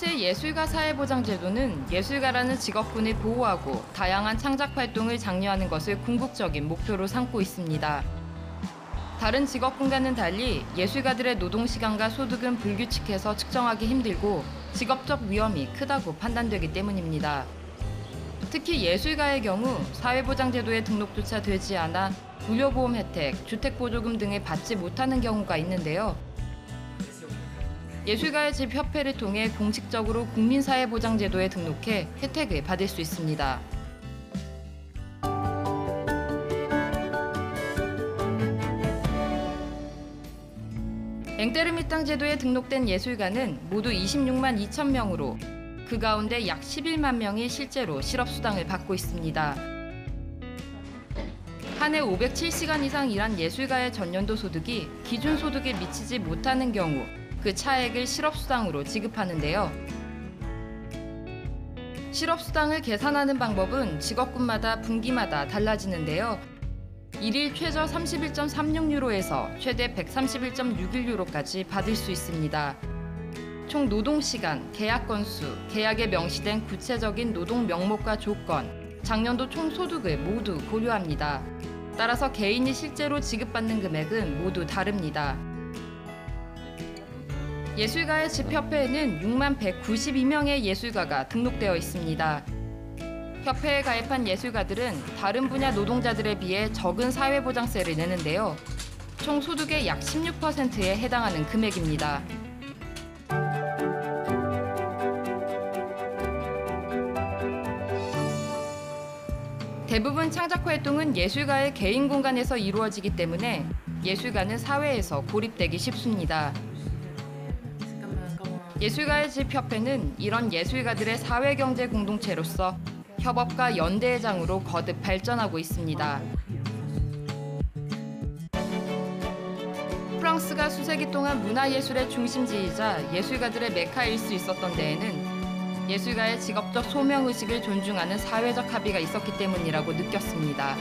프랑스의 예술가 사회보장 제도는 예술가라는 직업군을 보호하고 다양한 창작 활동을 장려하는 것을 궁극적인 목표로 삼고 있습니다. 다른 직업군과는 달리 예술가들의 노동 시간과 소득은 불규칙해서 측정하기 힘들고 직업적 위험이 크다고 판단되기 때문입니다. 특히 예술가의 경우 사회보장제도에 등록조차 되지 않아 의료보험 혜택, 주택보조금 등을 받지 못하는 경우가 있는데요. 예술가의 집 협회를 통해 공식적으로 국민사회보장제도에 등록해 혜택을 받을 수 있습니다. 앵테르미땅 제도에 등록된 예술가는 모두 26만 2천 명으로 그 가운데 약 11만 명이 실제로 실업수당을 받고 있습니다. 한 해 507시간 이상 일한 예술가의 전년도 소득이 기준 소득에 미치지 못하는 경우 그 차액을 실업수당으로 지급하는데요. 실업수당을 계산하는 방법은 직업군마다 분기마다 달라지는데요. 일일 최저 31.36유로에서 최대 131.61유로까지 받을 수 있습니다. 총 노동시간, 계약 건수, 계약에 명시된 구체적인 노동 명목과 조건, 작년도 총 소득을 모두 고려합니다. 따라서 개인이 실제로 지급받는 금액은 모두 다릅니다. 예술가의 집 협회에는 6만 192명의 예술가가 등록되어 있습니다. 협회에 가입한 예술가들은 다른 분야 노동자들에 비해 적은 사회보장세를 내는데요. 총 소득의 약 16%에 해당하는 금액입니다. 대부분 창작 활동은 예술가의 개인 공간에서 이루어지기 때문에 예술가는 사회에서 고립되기 쉽습니다. 예술가의 집 협회는 이런 예술가들의 사회 경제 공동체로서 협업과 연대회장으로 거듭 발전하고 있습니다. 프랑스가 수세기 동안 문화예술의 중심지이자 예술가들의 메카일 수 있었던 데에는 예술가의 직업적 소명의식을 존중하는 사회적 합의가 있었기 때문이라고 느꼈습니다.